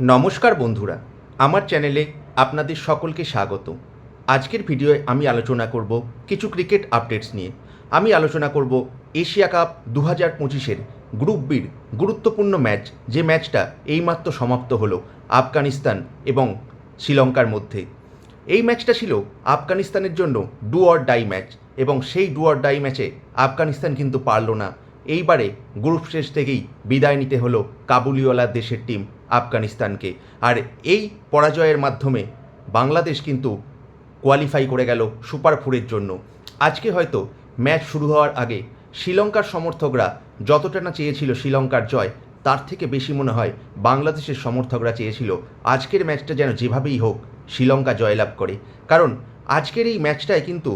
নমস্কার বন্ধুরা, আমার চ্যানেলে আপনাদের সকলকে স্বাগত। আজকের ভিডিওয়ে আমি আলোচনা করব কিছু ক্রিকেট আপডেটস নিয়ে। আমি আলোচনা করব এশিয়া কাপ দু হাজার পঁচিশের গ্রুপ বির গুরুত্বপূর্ণ ম্যাচ, যে ম্যাচটা এইমাত্র সমাপ্ত হলো আফগানিস্তান এবং শ্রীলঙ্কার মধ্যে। এই ম্যাচটা ছিল আফগানিস্তানের জন্য ডু অর ডাই ম্যাচ এবং সেই ডু অর ডাই ম্যাচে আফগানিস্তান কিন্তু পারল না। এইবারে গ্রুপ শেষ থেকেই বিদায় নিতে হলো কাবুলিওয়ালা দেশের টিম। আফগানিস্তানকে। আর এই পরাজয়ের মাধ্যমে বাংলাদেশ কিন্তু কোয়ালিফাই করে গেল সুপার ফোরের জন্য। আজকে হয়তো ম্যাচ শুরু হওয়ার আগে শ্রীলঙ্কার সমর্থকরা যতটা না চেয়েছিল শ্রীলঙ্কার জয়, তার থেকে বেশি মনে হয় বাংলাদেশের সমর্থকরা চেয়েছিল আজকের ম্যাচটা যেন যেভাবেই হোক শ্রীলঙ্কা জয়লাভ করে। কারণ আজকের এই ম্যাচটায় কিন্তু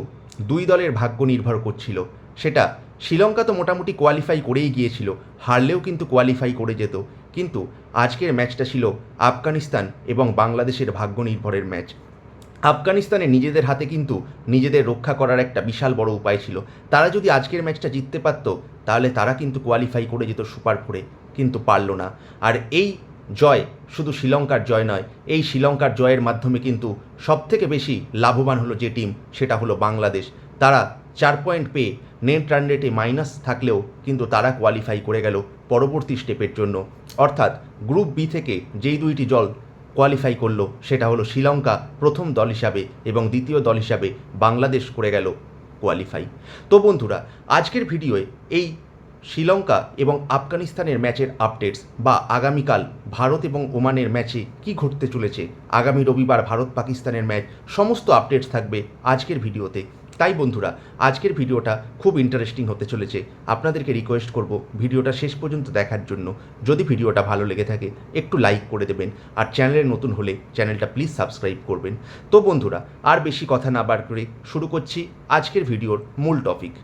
দুই দলের ভাগ্য নির্ভর করছিল। সেটা শ্রীলঙ্কা তো মোটামুটি কোয়ালিফাই করেই গিয়েছিল, হারলেও কিন্তু কোয়ালিফাই করে যেত। কিন্তু আজকের ম্যাচটা ছিল আফগানিস্তান এবং বাংলাদেশের ভাগ্য নির্ভরের ম্যাচ। আফগানিস্তানে নিজেদের হাতে কিন্তু নিজেদের রক্ষা করার একটা বিশাল বড় উপায় ছিল। তারা যদি আজকের ম্যাচটা জিততে পারতো, তাহলে তারা কিন্তু কোয়ালিফাই করে যেত সুপার ফোরে, কিন্তু পারল না। আর এই জয় শুধু শ্রীলঙ্কার জয় নয়, এই শ্রীলঙ্কার জয়ের মাধ্যমে কিন্তু সবথেকে বেশি লাভবান হলো যে টিম সেটা হলো বাংলাদেশ। তারা চার পয়েন্ট পেয়ে নেট রান রেটে মাইনাস থাকলেও কিন্তু তারা কোয়ালিফাই করে গেল পরবর্তী স্টেপের জন্য। অর্থাৎ গ্রুপ বি থেকে যেই দুইটি দল কোয়ালিফাই করল, সেটা হলো শ্রীলঙ্কা প্রথম দল হিসাবে এবং দ্বিতীয় দল হিসাবে বাংলাদেশ করে গেল কোয়ালিফাই তো বন্ধুরা, আজকের ভিডিওয়ে এই শ্রীলঙ্কা এবং আফগানিস্তানের ম্যাচের আপডেটস বা আগামীকাল ভারত এবং ওমানের ম্যাচে কি ঘটতে চলেছে, আগামী রবিবার ভারত পাকিস্তানের ম্যাচ, সমস্ত আপডেটস থাকবে আজকের ভিডিওতে। তাই বন্ধুরা, আজকের ভিডিওটা খুব ইন্টারেস্টিং হতে চলেছে। আপনাদেরকে রিকোয়েস্ট করব ভিডিওটা শেষ পর্যন্ত দেখার জন্য। যদি ভিডিওটা ভালো লেগে থাকে, একটু লাইক করে দেবেন আর চ্যানেলে নতুন হলে চ্যানেলটা প্লিজ সাবস্ক্রাইব করবেন। তো বন্ধুরা, আর বেশি কথা না বার করে শুরু করছি আজকের ভিডিওর মূল টপিক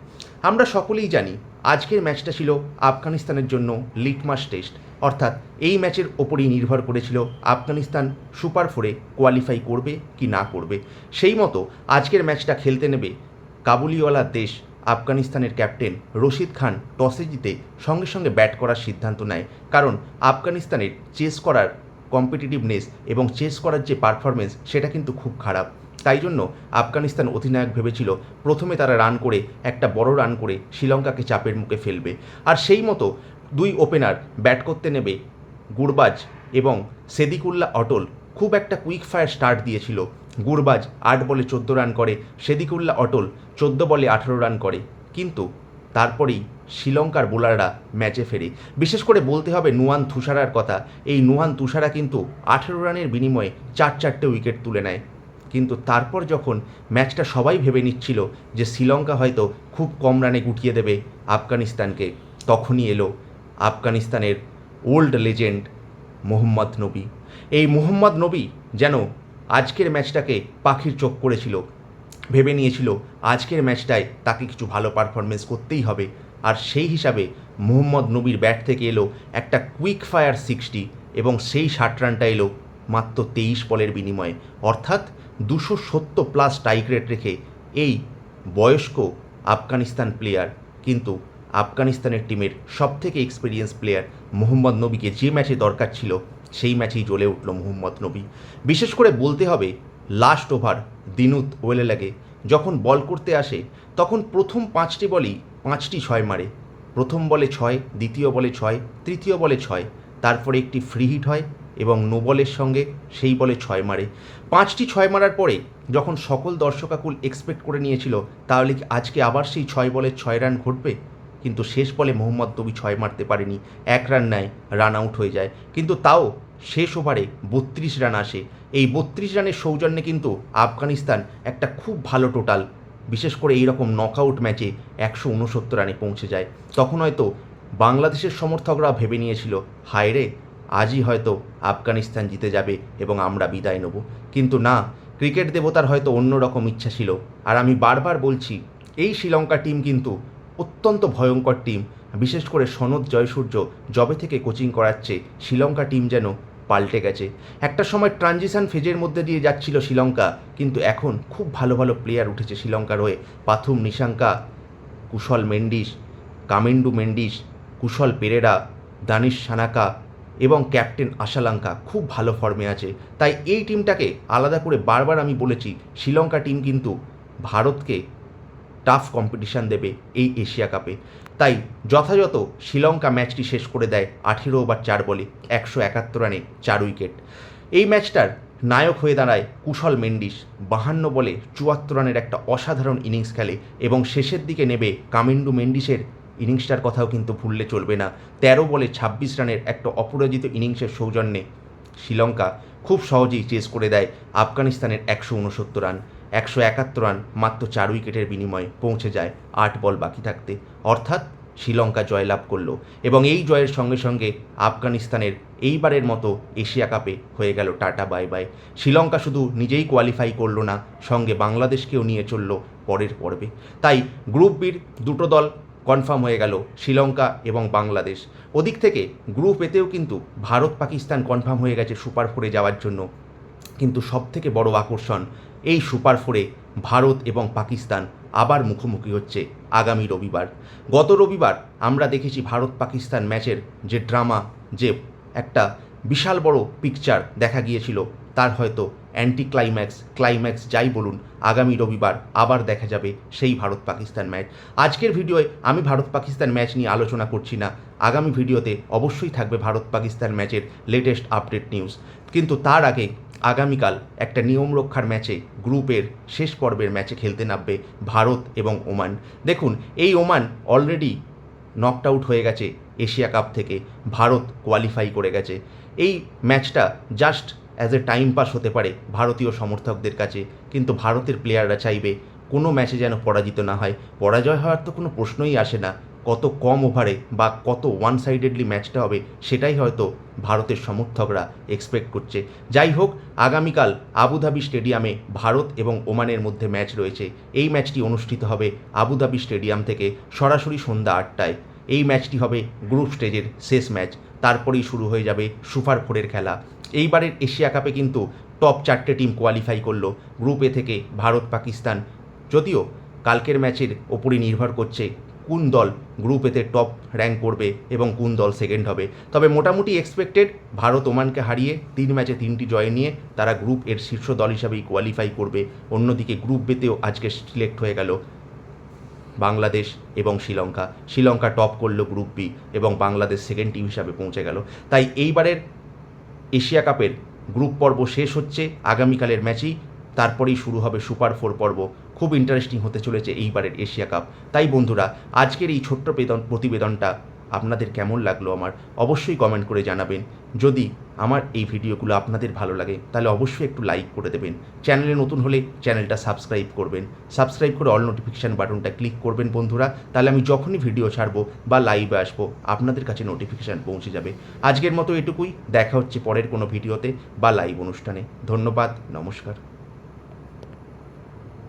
আমরা সকলেই জানি আজকের ম্যাচটা ছিল আফগানিস্তানের জন্য লিটমাস টেস্ট। অর্থাৎ এই ম্যাচের ওপরেই নির্ভর করেছিল আফগানিস্তান সুপার ফোরে কোয়ালিফাই করবে কি না করবে। সেই মতো আজকের ম্যাচটা খেলতে নেবে কাবুলিওয়ালা দেশ আফগানিস্তানের ক্যাপ্টেন রশিদ খান টসে জিতে সঙ্গে সঙ্গে ব্যাট করার সিদ্ধান্ত নেয়। কারণ আফগানিস্তানের চেস করার কম্পিটিটিভনেস এবং চেস করার যে পারফরমেন্স সেটা কিন্তু খুব খারাপ। তাই জন্য আফগানিস্তান অধিনায়ক ভেবেছিল প্রথমে তারা রান করে, একটা বড় রান করে শ্রীলঙ্কাকে চাপের মুখে ফেলবে। আর সেই মতো দুই ওপেনার ব্যাট করতে নেবে গুরবাজ এবং সেদিকুল্লা অটল। খুব একটা কুইক ফায়ার স্টার্ট দিয়েছিল। গুরবাজ আট বলে চোদ্দ রান করে, সেদিকুল্লা অটল চোদ্দ বলে আঠেরো রান করে। কিন্তু তারপরেই শ্রীলঙ্কার বোলাররা ম্যাচে ফেরে। বিশেষ করে বলতে হবে নুয়ান তুষারার কথা। এই নুয়ান তুষারা কিন্তু আঠেরো রানের বিনিময়ে চার চারটে উইকেট তুলে নেয়। কিন্তু তারপর যখন ম্যাচটা সবাই ভেবে নিচ্ছিল যে শ্রীলঙ্কা হয়তো খুব কম রানে গুটিয়ে দেবে আফগানিস্তানকে, তখনই এলো আফগানিস্তানের ওল্ড লেজেন্ড মোহাম্মদ নবী। এই মোহাম্মদ নবী যেন আজকের ম্যাচটাকে পাখির চোখ করেছিল, ভেবে নিয়েছিল আজকের ম্যাচটায় তাকে কিছু ভালো পারফরমেন্স করতেই হবে। আর সেই হিসাবে মোহাম্মদ নবীর ব্যাট থেকে এলো একটা কুইক ফায়ার সিক্সটি এবং সেই ষাট রানটা এলো মাত্র তেইশ বলের বিনিময়ে। অর্থাৎ দুশো সত্তর প্লাস টাইক রেট রেখে এই বয়স্ক আফগানিস্তান প্লেয়ার কিন্তু আফগানিস্তানের টিমের সবথেকে এক্সপিরিয়েন্স প্লেয়ার মোহাম্মদ নবীকে যে ম্যাচে দরকার ছিল, সেই ম্যাচেই জ্বলে উঠল মোহাম্মদ নবী। বিশেষ করে বলতে হবে লাস্ট ওভার দিনুত ওয়েলে লাগে যখন বল করতে আসে, তখন প্রথম পাঁচটি বলই পাঁচটি ছয় মারে। প্রথম বলে ছয়, দ্বিতীয় বলে ছয়, তৃতীয় বলে ছয়, তারপরে একটি ফ্রি হিট হয় এবং নো বলের সঙ্গে সেই বলে ছয় মারে। পাঁচটি ছয় মারার পরে যখন সকল দর্শকাকুল এক্সপেক্ট করে নিয়েছিল, তাহলে কি আজকে আবার সেই ছয় বলে ছয় রান ঘটবে? কিন্তু শেষ বলে মোহাম্মদ নবী ছয় মারতে পারেনি। এক রান নেয় রান আউট হয়ে যায়। কিন্তু তাও শেষ ওভারে বত্রিশ রান আসে। এই বত্রিশ রানের সৌজন্যে কিন্তু আফগানিস্তান একটা খুব ভালো টোটাল বিশেষ করে এই রকম নকআউট ম্যাচে একশো উনসত্তর রানে পৌঁছে যায়। তখন হয়তো বাংলাদেশের সমর্থকরা ভেবে নিয়েছিল হায় রে আজই হয়তো আফগানিস্তান জিতে যাবে এবং আমরা বিদায় নেব। কিন্তু না, ক্রিকেট দেবতার হয়তো অন্য রকম ইচ্ছা ছিল। আর আমি বারবার বলছি, এই শ্রীলঙ্কা টিম কিন্তু অত্যন্ত ভয়ঙ্কর টিম। বিশেষ করে সনদ জয়সূর্য জবে থেকে কোচিং করাচ্ছে, শ্রীলঙ্কা টিম যেন পাল্টে গেছে। একটা সময় ট্রানজিশন ফেজের মধ্যে দিয়ে যাচ্ছিল শ্রীলঙ্কা, কিন্তু এখন খুব ভালো ভালো প্লেয়ার উঠেছে শ্রীলঙ্কার হয়ে। পাথুম নিশাঙ্কা, কুশল মেন্ডিস, কামেন্ডু মেন্ডিস, কুশল পেরেরা, দানিশ সানাকা এবং ক্যাপ্টেন আশালাঙ্কা খুব ভালো ফর্মে আছে। তাই এই টিমটাকে আলাদা করে বারবার আমি বলেছি, শ্রীলঙ্কা টিম কিন্তু ভারতকে টাফ কম্পিটিশান দেবে এই এশিয়া কাপে। তাই যথাযথ শ্রীলঙ্কা ম্যাচটি শেষ করে দেয় আঠেরো ওভার চার বলে, একশো একাত্তর রানে চার উইকেট। এই ম্যাচটার নায়ক হয়ে দাঁড়ায় কুশল মেন্ডিস, বাহান্ন বলে চুয়াত্তর রানের একটা অসাধারণ ইনিংস খেলে এবং শেষের দিকে নেবে কামিন্ডু মেন্ডিসের ইনিংসটার কথাও কিন্তু ভুললে চলবে না। তেরো বলে ছাব্বিশ রানের একটা অপরাজিত ইনিংসের সৌজন্যে শ্রীলঙ্কা খুব সহজেই চেস করে দেয় আফগানিস্তানের একশো উনসত্তর রান। একশো একাত্তর রান মাত্র চার উইকেটের বিনিময়ে পৌঁছে যায় আট বল বাকি থাকতে। অর্থাৎ শ্রীলঙ্কা জয়লাভ করল এবং এই জয়ের সঙ্গে সঙ্গে আফগানিস্তানের এইবারের মতো এশিয়া কাপে হয়ে গেল টাটা, বাই বাই। শ্রীলঙ্কা শুধু নিজেই কোয়ালিফাই করল না, সঙ্গে বাংলাদেশকেও নিয়ে চলল পরের পর্বে। তাই গ্রুপ বির দুটো দল কনফার্ম হয়ে গেল শ্রীলঙ্কা এবং বাংলাদেশ। ওদিক থেকে গ্রুপ এতেও কিন্তু ভারত পাকিস্তান কনফার্ম হয়ে গেছে সুপার ফোরে যাওয়ার জন্য। কিন্তু সবথেকে বড় আকর্ষণ এই সুপার ফোরে ভারত এবং পাকিস্তান আবার মুখোমুখি হচ্ছে আগামী রবিবার। গত রবিবার আমরা দেখেছি ভারত পাকিস্তান ম্যাচের যে ড্রামা, যে একটা বিশাল বড় পিকচার দেখা গিয়েছিল, তার হয়তো অ্যান্টি ক্লাইম্যাক্স ক্লাইম্যাক্স যাই বলুন, আগামী রবিবার আবার দেখা যাবে সেই ভারত পাকিস্তান ম্যাচ আজকের ভিডিওয়ে আমি ভারত পাকিস্তান ম্যাচ নিয়ে আলোচনা করছি না। আগামী ভিডিওতে অবশ্যই থাকবে ভারত পাকিস্তান ম্যাচের লেটেস্ট আপডেট নিউজ কিন্তু তার আগে আগামীকাল একটা নিয়ম রক্ষার ম্যাচে গ্রুপের শেষ পর্বের ম্যাচে খেলতে নামবে ভারত এবং ওমান। দেখুন, এই ওমান অলরেডি নকড আউট হয়ে গেছে এশিয়া কাপ থেকে। ভারত কোয়ালিফাই করে গেছে। এই ম্যাচটা just as a time pass হতে পারে ভারতীয় সমর্থকদের কাছে। কিন্তু ভারতের প্লেয়াররা চাইবে কোনো ম্যাচে যেন পরাজিত না হয়। পরাজয় হওয়ার তো কোনো প্রশ্নই আসে না। কত কম ওভারে বা কত ওয়ান সাইডেডলি ম্যাচটা হবে, সেটাই হয়তো ভারতের সমর্থকরা এক্সপেক্ট করছে। যাই হোক, আগামীকাল আবুধাবি স্টেডিয়ামে ভারত এবং ওমানের মধ্যে ম্যাচ রয়েছে। এই ম্যাচটি অনুষ্ঠিত হবে আবুধাবি স্টেডিয়াম থেকে সরাসরি সন্ধ্যা আটটায়। এই ম্যাচটি হবে গ্রুপ স্টেজের শেষ ম্যাচ তারপরেই শুরু হয়ে যাবে সুপার ফোরের খেলা। এইবারের এশিয়া কাপে কিন্তু টপ চারটে টিম কোয়ালিফাই করল। গ্রুপ এ থেকে ভারত, পাকিস্তান। যদিও কালকের ম্যাচের ওপরই নির্ভর করছে কোন দল গ্রুপ এতে টপ র্যাঙ্ক করবে এবং কোন দল সেকেন্ড হবে। তবে মোটামুটি এক্সপেক্টেড ভারত ওমানকে হারিয়ে তিন ম্যাচে তিনটি জয় নিয়ে তারা গ্রুপ এর শীর্ষ দল হিসাবেই কোয়ালিফাই করবে। অন্যদিকে গ্রুপ বেতেও আজকে সিলেক্ট হয়ে গেল বাংলাদেশ এবং শ্রীলঙ্কা। শ্রীলঙ্কা টপ করল গ্রুপ বি এবং বাংলাদেশ সেকেন্ড টিম হিসাবে পৌঁছে গেল। তাই এইবারের এশিয়া কাপের গ্রুপ পর্ব শেষ হচ্ছে, আগামীকালের ম্যাচেই। তারপরেই শুরু হবে সুপার ফোর পর্ব। খুব ইন্টারেস্টিং হতে চলেছে এইবারের এশিয়া কাপ। তাই বন্ধুরা, আজকের এই ছোট্ট বেদন প্রতিবেদনটা আপনাদের কেমন লাগল আমার অবশ্যই কমেন্ট করে জানাবেন। যদি আমার এই ভিডিওগুলো আপনাদের ভালো লাগে, তাহলে অবশ্যই একটু লাইক করে দেবেন। চ্যানেলে নতুন হলে চ্যানেলটা সাবস্ক্রাইব করবেন। সাবস্ক্রাইব করে অল নোটিফিকেশান বাটনটা ক্লিক করবেন বন্ধুরা, তাহলে আমি যখনই ভিডিও ছাড়বো বা লাইভে আসব, আপনাদের কাছে নোটিফিকেশান পৌঁছে যাবে। আজকের মতো এটুকুই, দেখা হচ্ছে পরের কোনো ভিডিওতে বা লাইভ অনুষ্ঠানে। ধন্যবাদ, নমস্কার।